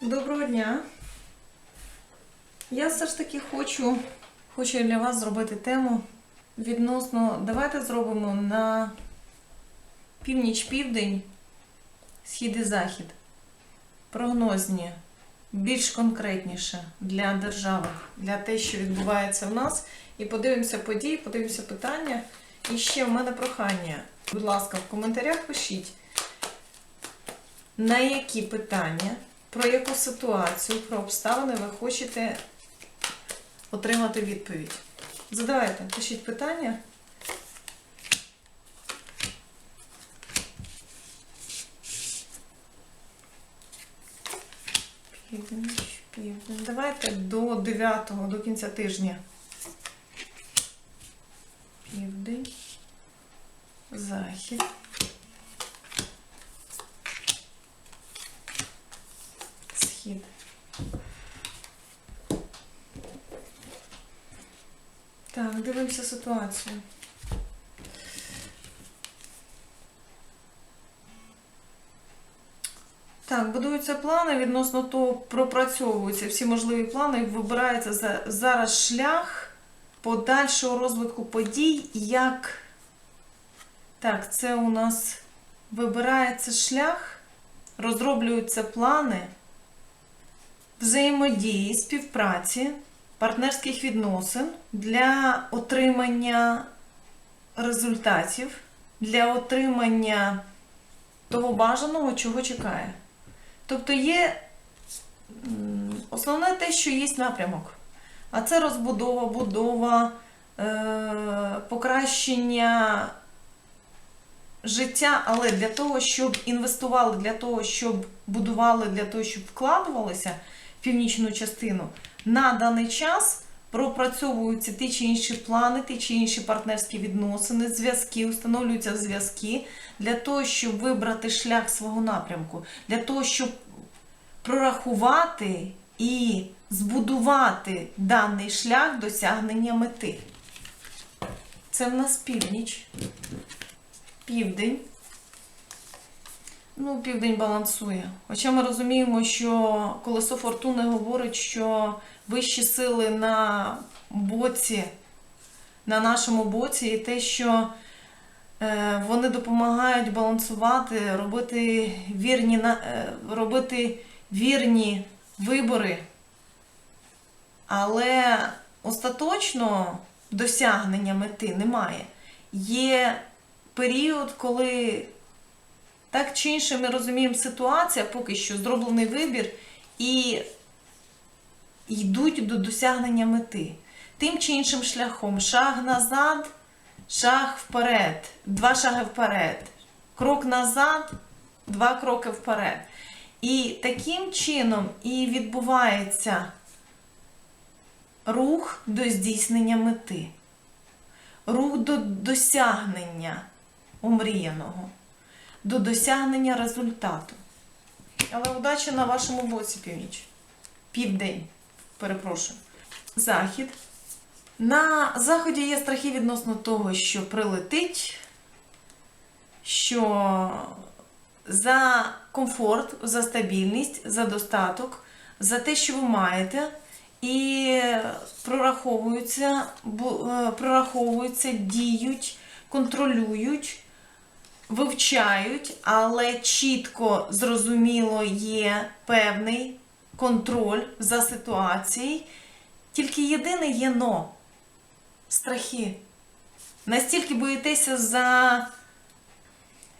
Доброго дня. Я все ж таки хочу, хочу для вас зробити тему відносно. Давайте зробимо на північ-південь, схід і захід. Прогнозні, більш конкретніше для держави, для те, що відбувається в нас. І подивимося події, подивимося питання. І ще в мене прохання. Будь ласка, в коментарях пишіть, на які питання, про яку ситуацію, про обставини ви хочете отримати відповідь. Задавайте, пишіть питання. Давайте до 9, до кінця тижня. Південь, захід. Схід. Так, дивимося ситуацію. Так, будуються плани відносно того, пропрацьовуються всі можливі плани, вибирається за- зараз шлях подальшого розвитку подій, як. Так, це у нас вибирається шлях, розроблюються плани взаємодії, співпраці, партнерських відносин для отримання результатів, для отримання того бажаного, чого чекає. Тобто є основне те, що є напрямок. А це розбудова, будова, е, покращення життя, але для того, щоб інвестували, для того, щоб будували, для того, щоб вкладувалися в північну частину, на даний час пропрацьовуються ті чи інші плани, ті чи інші партнерські відносини, зв'язки, встановлюються зв'язки для того, щоб вибрати шлях свого напрямку, для того, щоб прорахувати і збудувати даний шлях досягнення мети. Це в нас північ, південь. Ну, південь балансує. Хоча ми розуміємо, що колесо фортуни говорить, що вищі сили на боці, на нашому боці, і те, що е, вони допомагають балансувати, робити вірні, е, робити вірні вибори. Але остаточно досягнення мети немає. Є період, коли так чи інше ми розуміємо ситуація, поки що зроблений вибір, і йдуть до досягнення мети. Тим чи іншим шляхом. Шаг назад, шаг вперед, два шаги вперед, крок назад, два кроки вперед. І таким чином і відбувається рух до здійснення мети, рух до досягнення омріяного, до досягнення результату. Але удачі на вашому боці північ. Південь, перепрошую. Захід. На заході є страхи відносно того, що прилетить, що за комфорт, за стабільність, за достаток, за те, що ви маєте, і прораховуються, е, прораховуються, діють, контролюють, вивчають, але чітко зрозуміло є певний контроль за ситуацією. Тільки єдине є но страхи. Настільки боїтеся за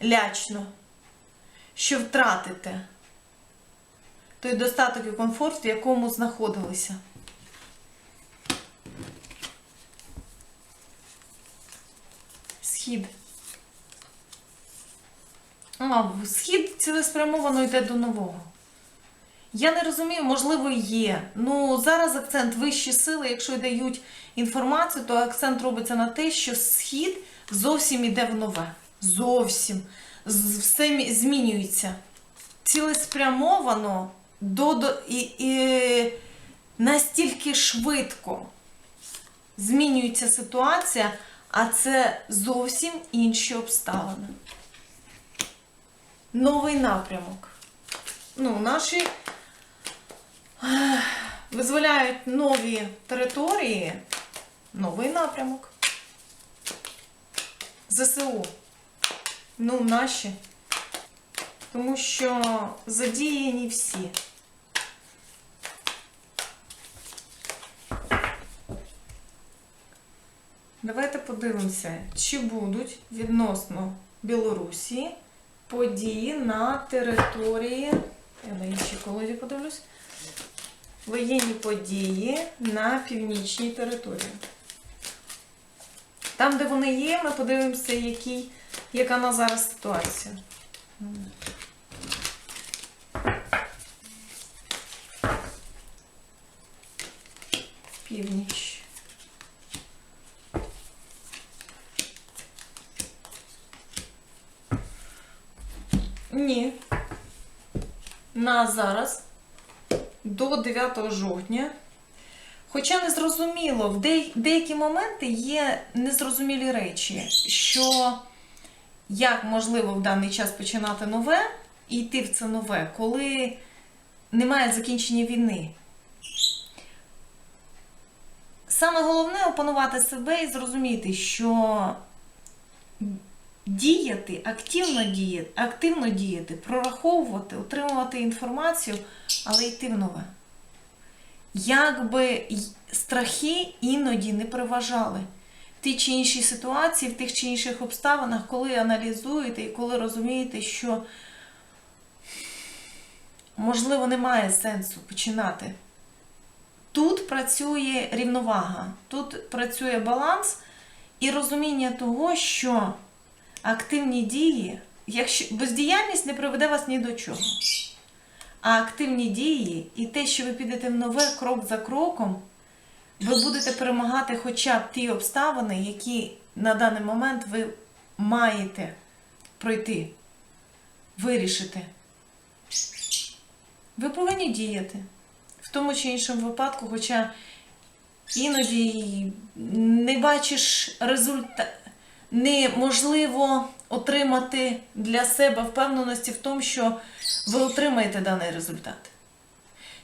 лячно, що втратите той достаток і комфорт, в якому знаходилися. Схід. А, схід цілеспрямовано йде до нового. Я не розумію, можливо, є. Ну, зараз акцент вищі сили, якщо дають інформацію, то акцент робиться на те, що схід зовсім іде в нове. Зовсім. Все змінюється. Цілеспрямовано до, до, і, і настільки швидко змінюється ситуація, а це зовсім інші обставини. Новий напрямок. Ну, наші визволяють нові території, новий напрямок. ЗСУ. Ну, наші. Тому що задіяні всі. Давайте подивимося, чи будуть відносно Білорусі події на території. Я на іншій колоді подивлюсь. Воєнні події на північній території. Там, де вони є, ми подивимося, який, яка на зараз ситуація. Північ. Ні. На зараз до 9 жовтня. Хоча не зрозуміло, в деякі моменти є незрозумілі речі, що як можливо в даний час починати нове і йти в це нове, коли немає закінчення війни. Саме головне опанувати себе і зрозуміти, що діяти, активно діяти, активно діяти, прораховувати, отримувати інформацію, але йти в нове. Якби страхи іноді не переважали в тій чи іншій ситуації, в тих чи інших обставинах, коли аналізуєте і коли розумієте, що можливо немає сенсу починати. Тут працює рівновага, тут працює баланс і розуміння того, що активні дії, якщо бездіяльність не приведе вас ні до чого. А активні дії і те, що ви підете в нове крок за кроком, ви будете перемагати хоча б ті обставини, які на даний момент ви маєте пройти, вирішити. Ви повинні діяти в тому чи іншому випадку, хоча іноді не бачиш результат, неможливо отримати для себе впевненості в тому, що ви отримаєте даний результат.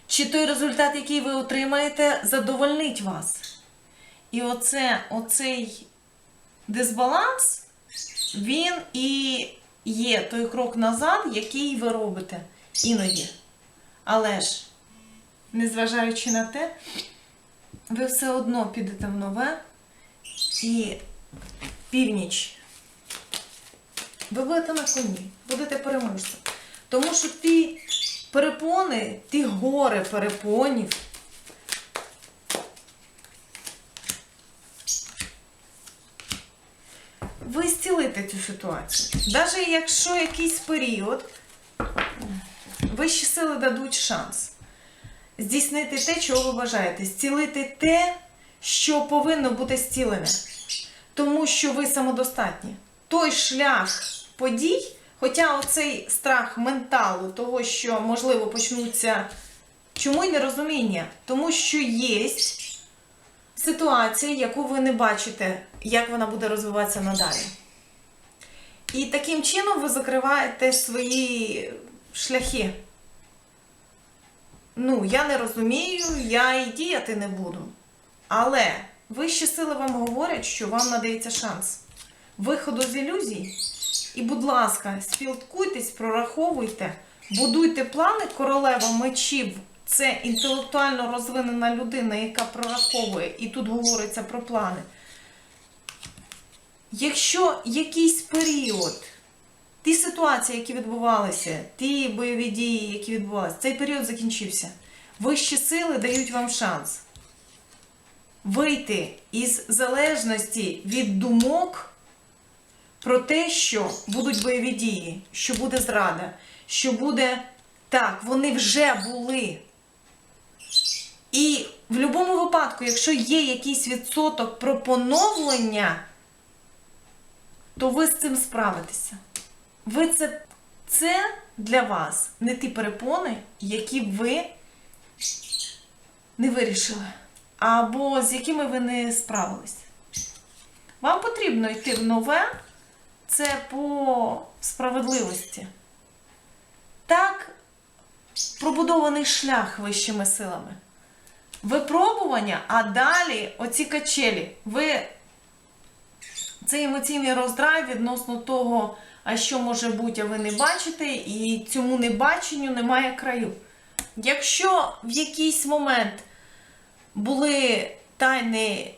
Чи той результат, який ви отримаєте, задовольнить вас? І оце, оцей дисбаланс, він і є той крок назад, який ви робите іноді. Але ж, незважаючи на те, ви все одно підете в нове і північ. Ви будете на коні, будете переможцем. Тому що ті перепони, ті гори перепонів. Ви зцілите цю ситуацію. Навіть якщо якийсь період, вищі сили дадуть шанс здійснити те, чого ви бажаєте, зцілити те, що повинно бути зцілене. Тому що ви самодостатні. Той шлях подій, хоча оцей страх менталу, того, що, можливо, почнуться чому й нерозуміння? Тому що є ситуація, яку ви не бачите, як вона буде розвиватися надалі. І таким чином ви закриваєте свої шляхи. Ну, я не розумію, я і діяти не буду. Але вищі сили вам говорять, що вам надається шанс виходу з ілюзій. І, будь ласка, спілкуйтесь, прораховуйте, будуйте плани королева мечів. Це інтелектуально розвинена людина, яка прораховує, і тут говориться про плани. Якщо якийсь період, ті ситуації, які відбувалися, ті бойові дії, які відбувалися, цей період закінчився. Вищі сили дають вам шанс вийти із залежності від думок про те, що будуть бойові дії, що буде зрада, що буде так, вони вже були. І в будь-якому випадку, якщо є якийсь відсоток про поновлення, то ви з цим справитеся. Ви це, це для вас не ті перепони, які ви не вирішили, або з якими ви не справились. Вам потрібно йти в нове, це по справедливості. Так, пробудований шлях вищими силами. Випробування, а далі оці качелі. Ви цей емоційний роздрай відносно того, а що може бути, а ви не бачите, і цьому небаченню немає краю. Якщо в якийсь момент були тайни,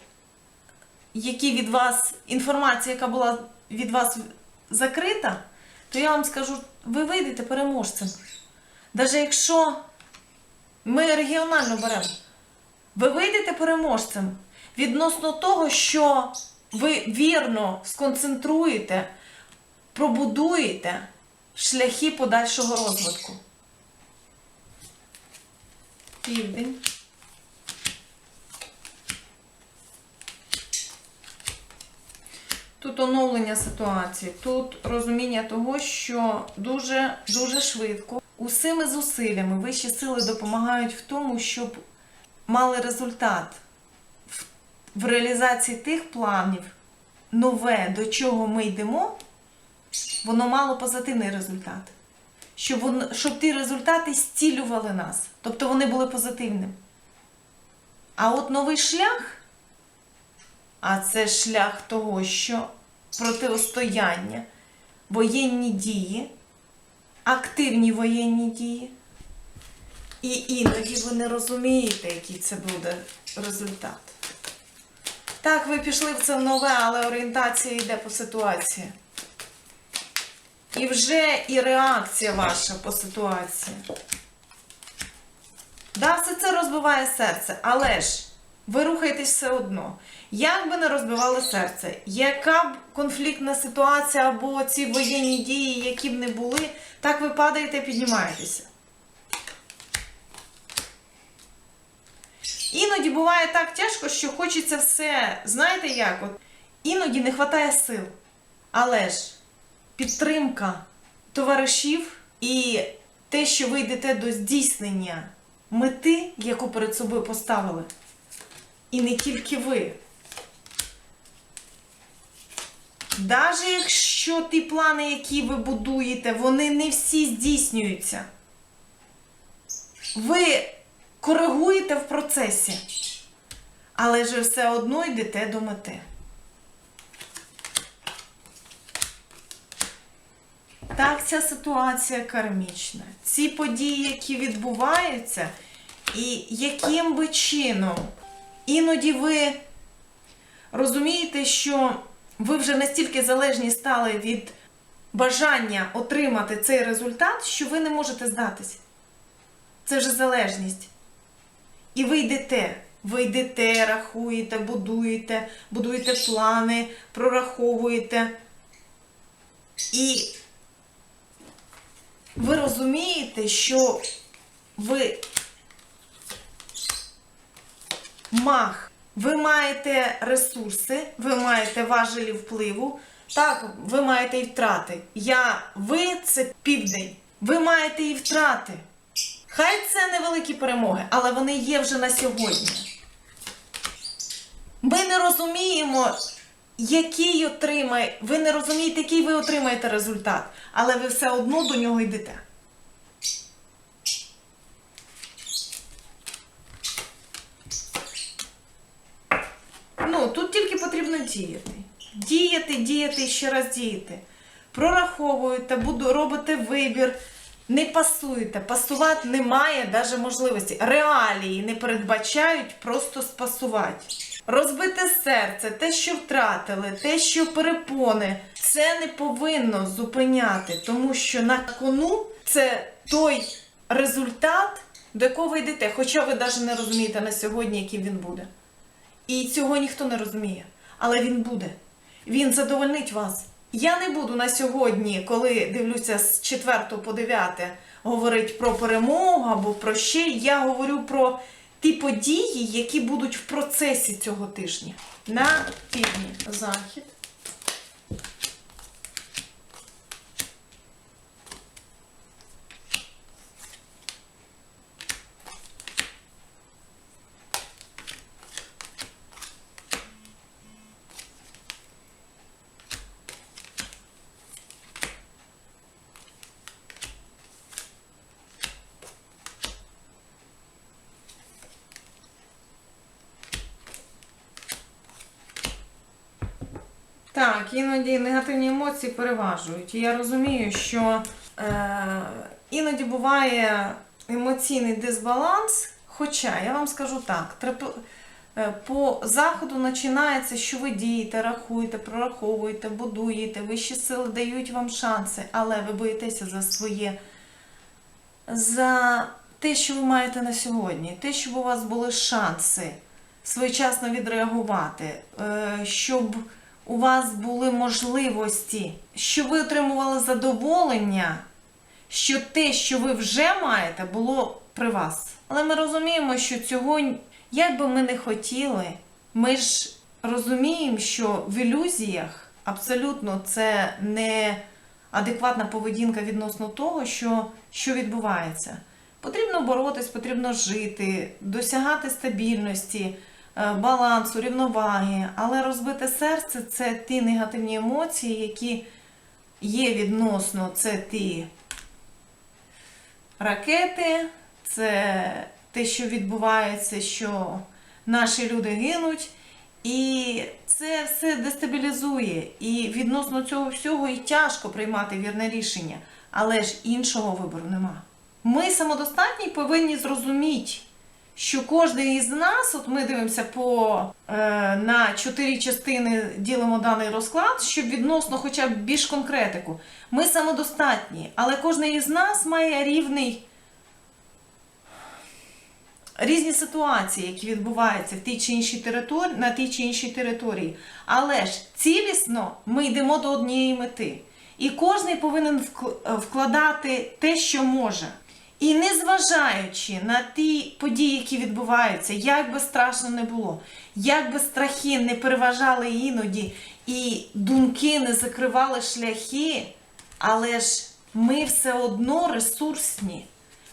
які від вас, інформація, яка була від вас закрита, то я вам скажу, ви вийдете переможцем. Навіть якщо ми регіонально беремо, ви вийдете переможцем відносно того, що ви вірно сконцентруєте, пробудуєте шляхи подальшого розвитку. Південь. Тут оновлення ситуації, тут розуміння того, що дуже дуже швидко усіми зусиллями вищі сили допомагають в тому, щоб мали результат в, реалізації тих планів, нове, до чого ми йдемо, воно мало позитивний результат. Щоб, вон, щоб ті результати зцілювали нас, тобто вони були позитивними. А от новий шлях, а це шлях того, що протистояння, воєнні дії, активні воєнні дії. І іноді ви не розумієте, який це буде результат. Так, ви пішли в це нове, але орієнтація йде по ситуації. І вже і реакція ваша по ситуації. Да, все це розбиває серце, але ж ви рухаєтесь все одно. Як би не розбивало серце, яка б конфліктна ситуація або ці воєнні дії, які б не були, так ви падаєте і піднімаєтеся. Іноді буває так тяжко, що хочеться все, знаєте як? От, іноді не вистачає сил. Але ж підтримка товаришів і те, що ви йдете до здійснення мети, яку перед собою поставили. І не тільки ви. Навіть якщо ті плани, які ви будуєте, вони не всі здійснюються. Ви коригуєте в процесі, але ж все одно йдете до мети. Так, ця ситуація кармічна. Ці події, які відбуваються, і яким би чином іноді ви розумієте, що ви вже настільки залежні стали від бажання отримати цей результат, що ви не можете здатись. Це вже залежність. І ви йдете. Ви йдете, рахуєте, будуєте, будуєте плани, прораховуєте. І ви розумієте, що ви мах, ви маєте ресурси, ви маєте важелі впливу. Так, ви маєте і втрати. Я, ви це південь. Ви маєте і втрати. Хай це невеликі перемоги, але вони є вже на сьогодні. Ми не розуміємо, який отримає, ви не розумієте, який ви отримаєте результат, але ви все одно до нього йдете. Ну, тут тільки потрібно діяти. Діяти, і ще раз діяти. Прораховуєте, буду, робите вибір. Не пасуєте, пасувати немає навіть можливості. Реалії не передбачають просто спасувати. Розбите серце, те, що втратили, те, що перепони, це не повинно зупиняти, тому що на кону це той результат, до якого ви йдете, хоча ви навіть не розумієте на сьогодні, яким він буде. І цього ніхто не розуміє. Але він буде. Він задовольнить вас. Я не буду на сьогодні, коли дивлюся з 4 по 9, говорити про перемогу або про ще. Я говорю про ті події, які будуть в процесі цього тижня. На півдні захід. Так, іноді негативні емоції переважують. І я розумію, що е, іноді буває емоційний дисбаланс. Хоча я вам скажу так, е, по заходу починається, що ви дієте, рахуєте, прораховуєте, будуєте, вищі сили дають вам шанси, але ви боїтеся за своє, за те, що ви маєте на сьогодні, те, щоб у вас були шанси своєчасно відреагувати, е, щоб у вас були можливості, щоб ви отримували задоволення, що те, що ви вже маєте, було при вас. Але ми розуміємо, що цього, як би ми не хотіли, ми ж розуміємо, що в ілюзіях абсолютно це не адекватна поведінка відносно того, що, що відбувається. Потрібно боротись, потрібно жити, досягати стабільності, балансу, рівноваги. Але розбите серце це ті негативні емоції, які є відносно це ті ракети, це те, що відбувається, що наші люди гинуть. І це все дестабілізує. І відносно цього всього і тяжко приймати вірне рішення. Але ж іншого вибору нема. Ми самодостатні повинні зрозуміти, що кожен із нас, от ми дивимося по е, на чотири частини, ділимо даний розклад, щоб відносно хоча б більш конкретику. Ми самодостатні, але кожен із нас має рівний різні ситуації, які відбуваються в тій чи іншій території, на тій чи іншій території. Але ж цілісно ми йдемо до однієї мети. І кожен повинен вкладати те, що може. І незважаючи на ті події, які відбуваються, як би страшно не було, як би страхи не переважали іноді, і думки не закривали шляхи, але ж ми все одно ресурсні.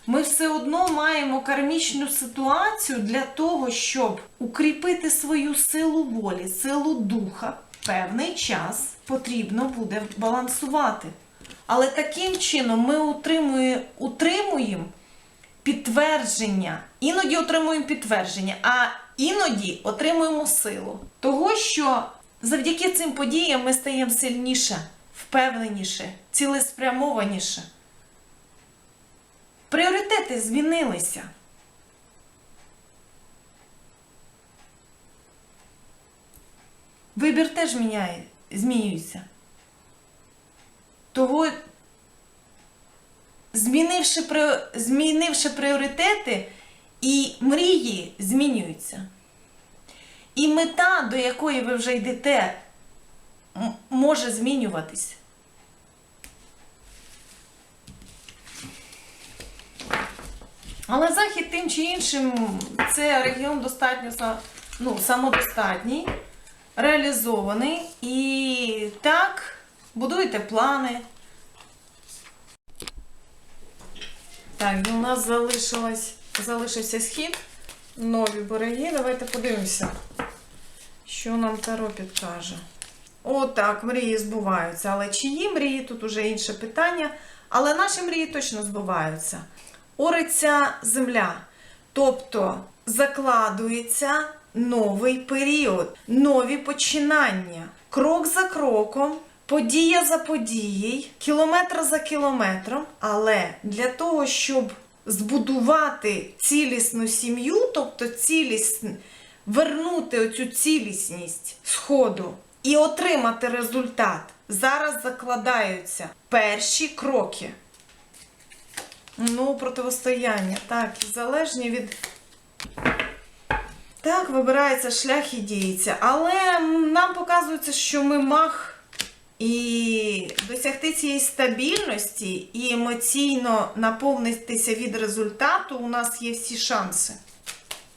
Ми все одно маємо кармічну ситуацію для того, щоб укріпити свою силу волі, силу духа. Певний час потрібно буде балансувати. Але таким чином ми утримує- утримуємо підтвердження. Іноді отримуємо підтвердження, а іноді отримуємо силу. Того, що завдяки цим подіям ми стаємо сильніше, впевненіше, цілеспрямованіше. Пріоритети змінилися. Вибір теж міняє, змінюється. Того, змінивши, змінивши пріоритети, і мрії змінюються. І мета, до якої ви вже йдете, може змінюватись. Але захід тим чи іншим це регіон достатньо ну, самодостатній, реалізований. І так, будуйте плани. Так, і у нас залишився схід. Нові береги. Давайте подивимося, що нам Таро підкаже. Отак, мрії збуваються. Але чиї мрії тут уже інше питання. Але наші мрії точно збуваються. Ориться земля. Тобто закладується новий період, нові починання. Крок за кроком, подія за подією, кілометр за кілометром. Але для того, щоб збудувати цілісну сім'ю, тобто цілісн... вернути оцю цілісність сходу і отримати результат, зараз закладаються перші кроки. Ну, противостояння, так, залежні від. Так, вибирається шлях і діється. Але нам показується, що ми мах і досягти цієї стабільності і емоційно наповнитися від результату у нас є всі шанси.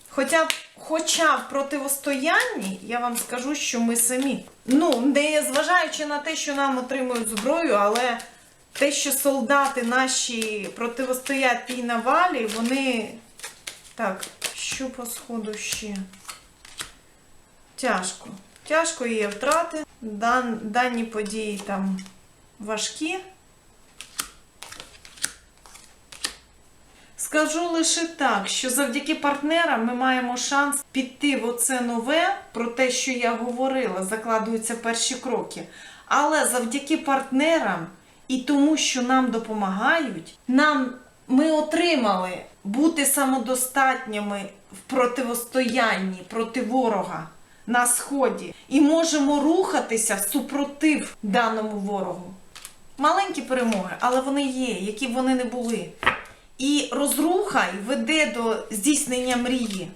Хоча, хоча в противостоянні, я вам скажу, що ми самі. Ну, не зважаючи на те, що нам отримують зброю, але те, що солдати наші противостоять тій навалі, вони. Так, що по сходу ще? Тяжко. Тяжко є втрати. Дан, дані події там важкі. Скажу лише так, що завдяки партнерам ми маємо шанс піти в оце нове, про те, що я говорила, закладуються перші кроки. Але завдяки партнерам і тому, що нам допомагають, нам ми отримали бути самодостатніми в противостоянні проти ворога на сході і можемо рухатися супротив даному ворогу. Маленькі перемоги, але вони є, які б вони не були. І розруха веде до здійснення мрії.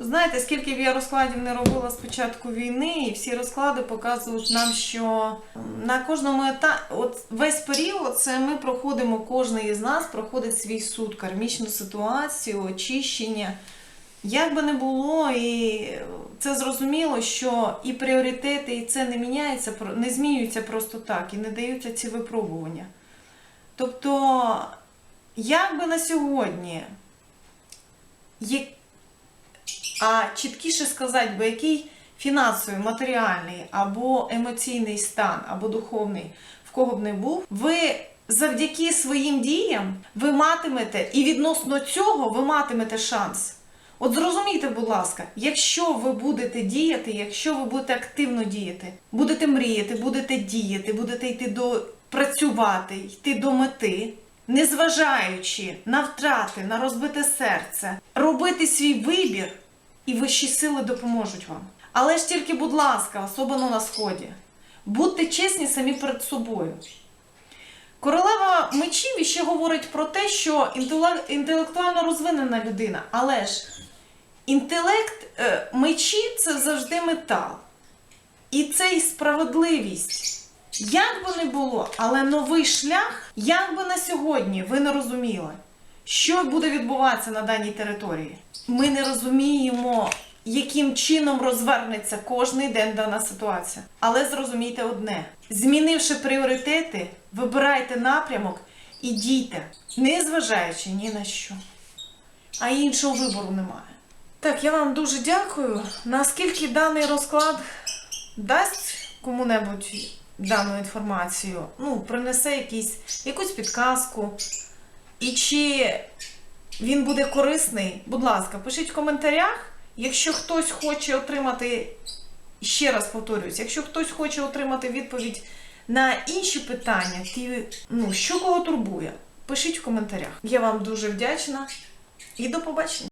Знаєте, скільки б я розкладів не робила з початку війни, і всі розклади показують нам, що на кожному етапі, от весь період, це ми проходимо, кожен із нас проходить свій суд, кармічну ситуацію, очищення. Як би не було, і це зрозуміло, що і пріоритети, і це не міняється, не змінюються просто так, і не даються ці випробування. Тобто, як би на сьогодні, є, а чіткіше сказати, би, який фінансовий, матеріальний або емоційний стан, або духовний, в кого б не був, ви завдяки своїм діям ви матимете, і відносно цього ви матимете шанс. От зрозумійте, будь ласка, якщо ви будете діяти, якщо ви будете активно діяти, будете мріяти, будете діяти, будете йти до працювати, йти до мети, незважаючи на втрати, на розбите серце, робити свій вибір, і вищі сили допоможуть вам. Але ж тільки, будь ласка, особливо на сході, будьте чесні самі перед собою. Королева мечів іще говорить про те, що інтелектуально розвинена людина, але ж інтелект е, мечі це завжди метал. І це і справедливість. Як би не було, але новий шлях, як би на сьогодні ви не розуміли, що буде відбуватися на даній території. Ми не розуміємо, яким чином розвернеться кожний день дана ситуація. Але зрозумійте одне: змінивши пріоритети, вибирайте напрямок і дійте, не зважаючи ні на що. А іншого вибору немає. Так, я вам дуже дякую. Наскільки даний розклад дасть кому-небудь дану інформацію, ну, принесе якісь, якусь підказку. І чи він буде корисний, будь ласка, пишіть в коментарях. Якщо хтось хоче отримати, ще раз повторюсь, якщо хтось хоче отримати відповідь на інші питання, ті, ну, що кого турбує, пишіть в коментарях. Я вам дуже вдячна і до побачення.